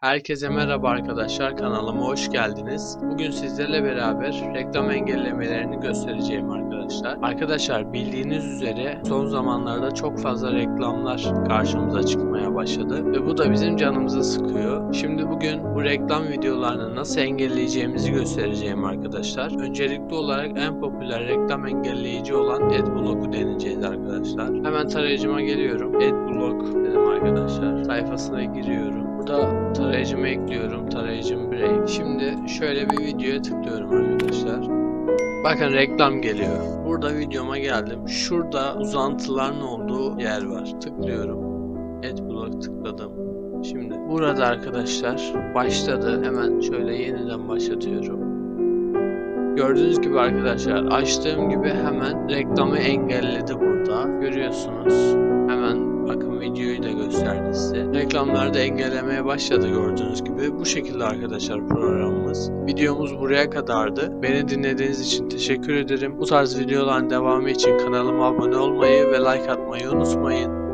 Herkese merhaba arkadaşlar kanalıma hoş geldiniz. Bugün sizlerle beraber reklam engellemelerini göstereceğim arkadaşlar. Arkadaşlar bildiğiniz üzere son zamanlarda çok fazla reklamlar karşımıza çıkmaya başladı ve bu da bizim canımızı sıkıyor. Şimdi bugün bu reklam videolarını nasıl engelleyeceğimizi göstereceğim arkadaşlar. Öncelikli olarak en popüler reklam engelleyici olan Adblock'u deneyeceğiz arkadaşlar. Hemen tarayıcıma geliyorum. Adblock dedim arkadaşlar. Sayfasına giriyorum. Burada tarayıcımı ekliyorum. Tarayıcım break. Şimdi şöyle bir videoya tıklıyorum arkadaşlar. Bakın reklam geliyor. Burada videoma geldim. Şurada uzantıların olduğu yer var. Tıklıyorum. Adblock tıkladım. Şimdi burada arkadaşlar başladı. Hemen şöyle yeniden başlatıyorum. Gördüğünüz gibi arkadaşlar açtığım gibi hemen reklamı engelledi burada. Görüyorsunuz. Hemen bakın videoyu da gösterdi size. Reklamları da engellemeye başladı gördüğünüz gibi. Bu şekilde arkadaşlar programımız. Videomuz buraya kadardı. Beni dinlediğiniz için teşekkür ederim. Bu tarz videoların devamı için kanalıma abone olmayı ve like atmayı unutmayın.